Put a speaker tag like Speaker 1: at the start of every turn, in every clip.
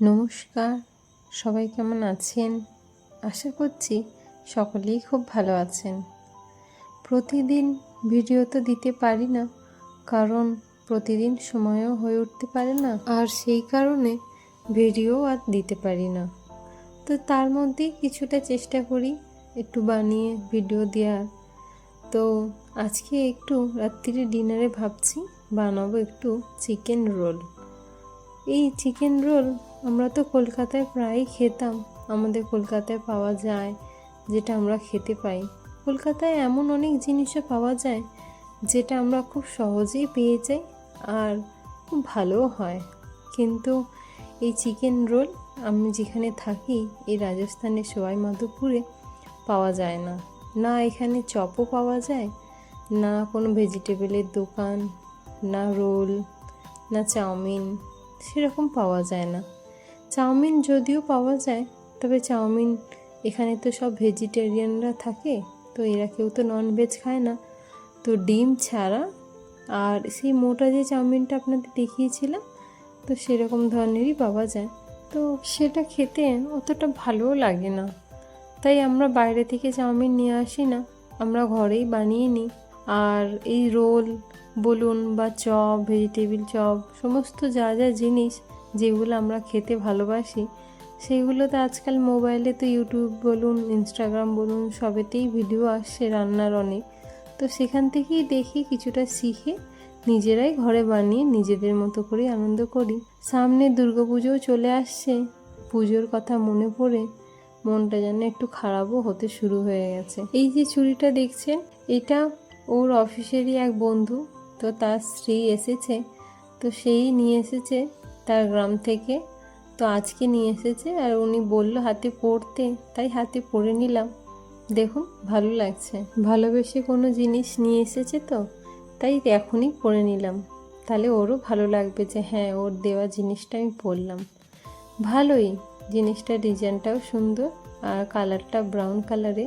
Speaker 1: নমস্কার, সবাই কেমন আছেন? আশা করছি সকলেই খুব ভালো আছেন। প্রতিদিন ভিডিও তো দিতে পারি না, কারণ প্রতিদিন সময়ও হয়ে উঠতে পারে না, আর সেই কারণে ভিডিও আর দিতে পারি না। তো তার মধ্যেই কিছুটা চেষ্টা করি একটু বানিয়ে ভিডিও দেওয়ার তো আজকে একটু রাত্রিরে ডিনারে ভাবছি, বানাবো একটু চিকেন রোল। এই চিকেন রোল আমরা তো কলকাতায় প্রায়ই খেতাম। আমাদের কলকাতায় পাওয়া যায় যেটা আমরা খেতে পাই। কলকাতায় এমন অনেক জিনিসও পাওয়া যায় যেটা আমরা খুব সহজেই পেয়ে যাই আর খুব ভালোও হয়। কিন্তু এই চিকেন রোল আমি যেখানে থাকি, এই রাজস্থানের সোয়াই মাধবপুরে পাওয়া যায় না। না এখানে চপও পাওয়া যায়, না কোনো ভেজিটেবলের দোকান, না রোল, না চাউমিন, সেরকম পাওয়া যায় না। চাউমিন যদিও পাওয়া যায়, তবে চাউমিন এখানে তো সব ভেজিটেরিয়ানরা থাকে, তো এরা কেউ তো নন ভেজ খায় না। তো ডিম ছাড়া, আর সেই মোটা যে চাউমিনটা আপনাদের দেখিয়েছিলাম, তো সেরকম ধরনেরই পাওয়া যায়। তো সেটা খেতে অতটা ভালোও লাগে না। তাই আমরা বাইরে থেকে চাউমিন নিয়ে আসি না, আমরা ঘরেই বানিয়ে নিই। আর এই রোল, বলুন বা চপ ভেজিটেবিল চপ, সমস্ত যা যা জিনিস যেগুলো আমরা খেতে ভালোবাসি সেগুলো তো আজকাল মোবাইলে তো ইউটিউব বলুন, ইনস্টাগ্রাম বলুন, সবেতেই ভিডিও আসছে রান্নার অনেক। তো সেখান থেকেই দেখি কিছুটা শিখে নিজেরাই ঘরে বানিয়ে নিজেদের মতো করে আনন্দ করি। সামনে দুর্গাপুজোও চলে আসছে, পুজোর কথা মনে পড়ে মনটা যেন একটু খারাপও হতে শুরু হয়ে গেছে। এই যে চুড়িটা দেখছেন, এটা ওর অফিসেরই এক বন্ধু, তো তার স্ত্রী এসেছে, তো সেই নিয়ে এসেছে তার গ্রাম থেকে। তো আজকে নিয়ে এসেছে আর উনি বলল, হাতে পড়তে। তাই হাতে পড়ে নিলাম। দেখুন, ভালো লাগছে। ভালোবেসে কোনো জিনিস নিয়ে এসেছে তো, তাই এখনই পরে নিলাম। তাহলে ওরও ভালো লাগবে যে হ্যাঁ ওর দেওয়া জিনিসটা আমি পরলাম ভালোই, জিনিসটা ডিজাইনটাও সুন্দর আর কালারটা ব্রাউন কালারে,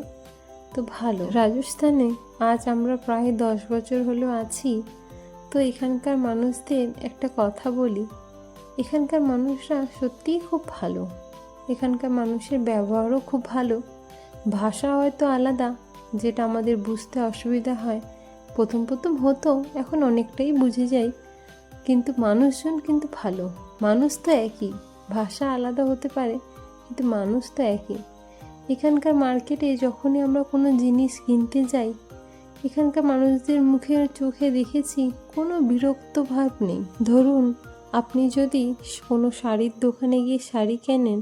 Speaker 1: তো ভালো। রাজস্থানে আজ আমরা প্রায় দশ বছর হলো আছি। তো এখানকার মানুষদের একটা কথা বলি এখানকার মানুষরা সত্যিই খুব ভালো। এখানকার মানুষের ব্যবহারও খুব ভালো। ভাষা হয়তো আলাদা, যেটা আমাদের বুঝতে অসুবিধা হয়। প্রথম প্রথম হতো, এখন অনেকটাই বুঝে যাই। কিন্তু মানুষজন কিন্তু ভালো। মানুষ তো একই। ভাষা আলাদা হতে পারে, কিন্তু মানুষ তো একই। এখানকার মার্কেটে যখনই আমরা কোনো জিনিস কিনতে যাই, এখানকার মানুষদের মুখে চোখে দেখেছি কোনো বিরক্ত ভাব নেই। ধরুন আপনি যদি কোনো শাড়ির দোকানে গিয়ে শাড়ি কেনেন,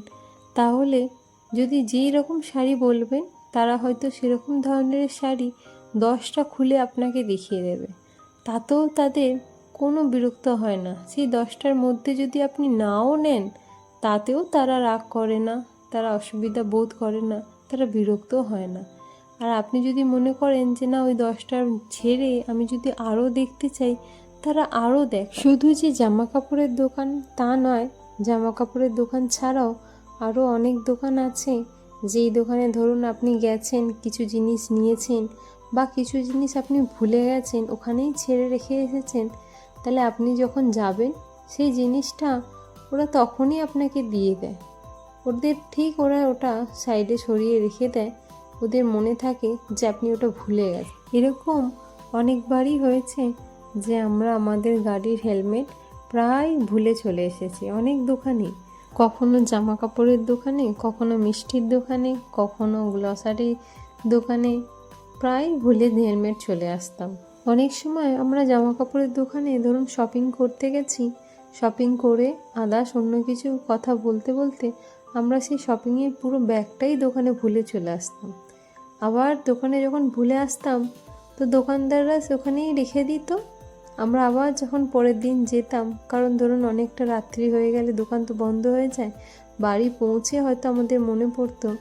Speaker 1: তাহলে যদি যেই রকম শাড়ি বলবেন, তারা হয়তো সেরকম ধরনের শাড়ি দশটা খুলে আপনাকে দেখিয়ে দেবে। তাতেও তাদের কোনো বিরক্ত হয় না। সেই দশটার মধ্যে যদি আপনি নাও নেন, তাতেও তারা রাগ করে না, তারা অসুবিধা বোধ করে না, তারা বিরক্ত হয় না। আর আপনি যদি মনে করেন যে, না, ওই দশটার ছেড়ে আমি যদি আরও দেখতে চাই তারা আরও দেখ। শুধু যে জামা কাপড়ের দোকান তা নয় জামা কাপড়ের দোকান ছাড়াও আরও অনেক দোকান আছে। যেই দোকানে ধরুন আপনি গেছেন, কিছু জিনিস নিয়েছেন বা কিছু জিনিস আপনি ভুলে গেছেন, ওখানেই ছেড়ে রেখে এসেছেন, তাহলে আপনি যখন যাবেন, সেই জিনিসটা ওরা তখনই আপনাকে দিয়ে দেয়। ওদের ঠিক ওরা ওটা সাইডে সরিয়ে রেখে দেয়। ওদের মনে থাকে যে আপনি ওটা ভুলে গেছেন। এরকম অনেকবারই হয়েছে যে আমরা আমাদের গাড়ির হেলমেট প্রায় ভুলে চলে এসেছি। অনেক দোকানে। কখনো জামা কাপড়ের দোকানে, কখনো মিষ্টির দোকানে, কখনো গ্লসারি দোকানে প্রায় ভুলে হেলমেট চলে আসতাম। অনেক সময় আমরা জামা কাপড়ের দোকানে ধরুন শপিং করতে গেছি শপিং করে আদার্স অন্য কিছু কথা বলতে বলতে আমরা সেই শপিংয়ের পুরো ব্যাগটাই দোকানে ভুলে চলে আসতাম। আবার দোকানে যখন ভুলে আসতাম, তো দোকানদাররা সেখানেই রেখে দিত আমরা আবার যখন পরের দিন যেতাম, কারণ ধরুন অনেকটা রাত্রি হয়ে গেলে দোকান তো বন্ধ হয়ে যায়, বাড়ি পৌঁছে হয়তো আমাদের মনে পড়তো।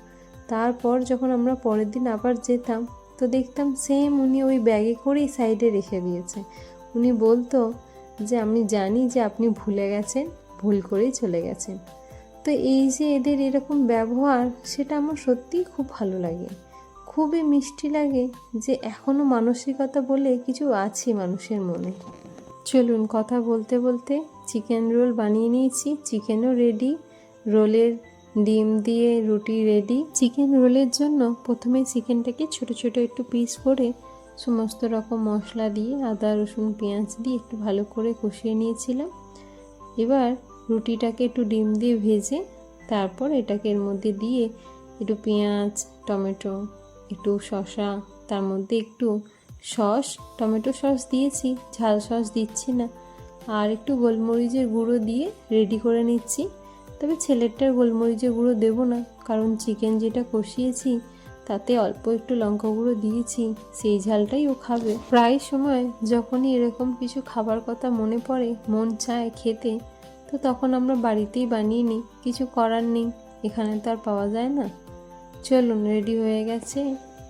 Speaker 1: তারপর যখন আমরা পরের দিন আবার যেতাম, তো দেখতাম সেম উনি ওই ব্যাগে করেই সাইডে রেখে দিয়েছে। উনি বলতো যে, আমি জানি যে আপনি ভুলে গেছেন, ভুল করেই চলে গেছেন। তো এই যে এদের এরকম ব্যবহার, সেটা আমার সত্যিই খুব ভালো লাগে। খুবই মিষ্টি লাগে যে এখনও মানসিকতা বলে কিছু আছে মানুষের মনে। চলুন কথা বলতে বলতে চিকেন রোল বানিয়ে নিয়েছি। চিকেনও রেডি রোলের ডিম দিয়ে রুটি রেডি চিকেন রোলের জন্য প্রথমে চিকেনটাকে ছোট ছোট একটু পিস করে সমস্ত রকম মশলা দিয়ে আদা, রসুন, পেঁয়াজ দিয়ে একটু ভালো করে কষিয়ে নিয়েছিলাম। এবার রুটিটাকে একটু ডিম দিয়ে ভেজে তারপর এটাকে এর মধ্যে দিয়ে একটু পেঁয়াজ, টমেটো একটু শসা, তার মধ্যে একটু সস, টমেটো সস দিয়েছি, ঝাল সস দিচ্ছি না। আর একটু গোলমরিচের গুঁড়ো দিয়ে রেডি করে নিচ্ছি। তবে ছেলেরটার গোলমরিচের গুঁড়ো দেবো না, কারণ চিকেন যেটা কষিয়েছি, তাতে অল্প একটু লঙ্কা গুঁড়ো দিয়েছি, সেই ঝালটাই ও খাবে। প্রায় সময় যখনই এরকম কিছু খাবার কথা মনে পড়ে, মন চায় খেতে, তো তখন আমরা বাড়িতেই বানিয়ে নিই, কিছু করার নেই, এখানে তো আর পাওয়া যায় না। चलो रेडी হয়ে গেছে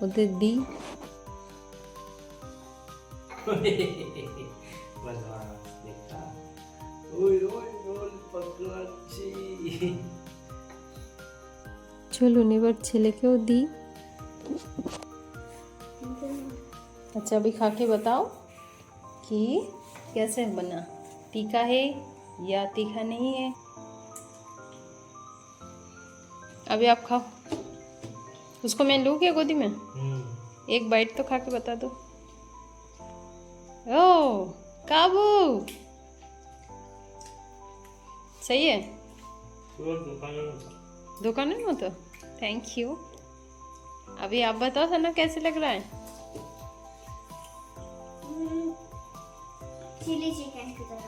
Speaker 1: ওদের দিই চলুন এবার दी। अच्छा अभी खा के बताओ कि कैसे बना। तीखा है या तीखा नहीं है? अभी आप खाओ। उसको मैं लू क्या गोदी में?
Speaker 2: हम्म।
Speaker 1: एक बाइट तो खा के बता दो। ओ काबू। सही है? दुकान में तो? थैंक यू अभी आप बताओ सना कैसे लग रहा है? हम्म।
Speaker 3: चिली चिकन की तरह।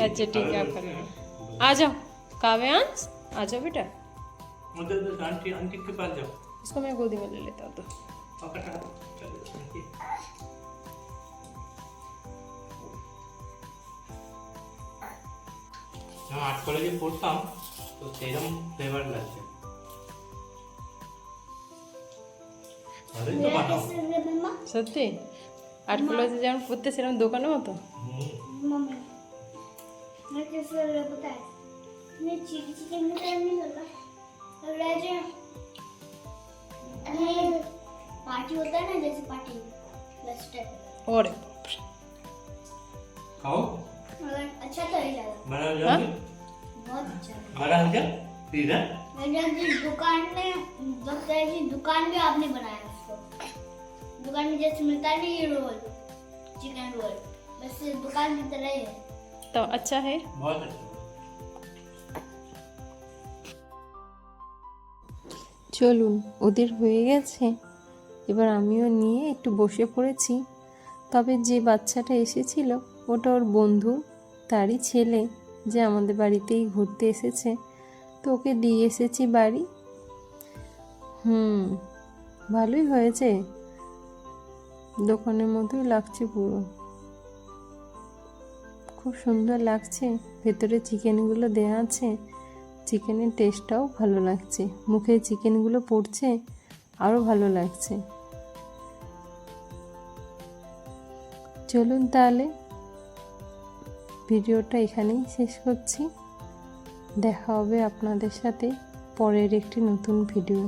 Speaker 1: अच्छा ठीक है आप आ जाओ। काव्यांश आ जाओ बेटा।
Speaker 2: उधर उधर आंटी आंटी के पास जाओ
Speaker 1: इसको मैं गोदी में ले लेता हूँ तो
Speaker 2: पकड़ा चलो आंटी আমি আর্ট কলেজে পড়তাম তো সেরকম ফ্লেভার লাগছে ভালোই তো বানাও
Speaker 3: मम्मा
Speaker 1: সত্যি আট কলেজে যেমন পড়তে সেরকম দোকানের মতো
Speaker 2: হুম
Speaker 3: तो राजे पार्टी होता है ना जैसे पार्टी वैसे टाइप
Speaker 1: और
Speaker 2: खाओ।
Speaker 3: अच्छा तो ही लगा
Speaker 2: बड़ा लगा
Speaker 3: बहुत अच्छा।
Speaker 2: बड़ा
Speaker 3: लगा ठीक दुकान में डॉक्टर जी दुकान भी आपने बनाया उसको। दुकान में जैसे मिलता नहीं ये रोल चिकन रोल बस दुकान की तरह ही है।
Speaker 1: तो अच्छा है।
Speaker 2: बहुत अच्छा।
Speaker 1: চলুন, ওদের হয়ে গেছে। এবার আমিও নিয়ে একটু বসে পড়েছি। তবে যে বাচ্চাটা এসেছিল, ওটা ওর বন্ধু, তারই ছেলে যে আমাদের বাড়িতেই ঘুরতে এসেছে। তো ওকে দিয়ে এসেছি বাড়ি। হুম, ভালোই হয়েছে। দোকানের মতোই লাগছে পুরো। খুব সুন্দর লাগছে। ভেতরে চিকেনগুলো দেওয়া আছে। চিকেনের টেস্টটাও ভালো লাগছে। মুখে চিকেনগুলো পড়ছে, আরও ভালো লাগছে। চলুন তাহলে ভিডিওটা এখানেই শেষ করছি। দেখা হবে আপনাদের সাথে পরের একটি নতুন ভিডিও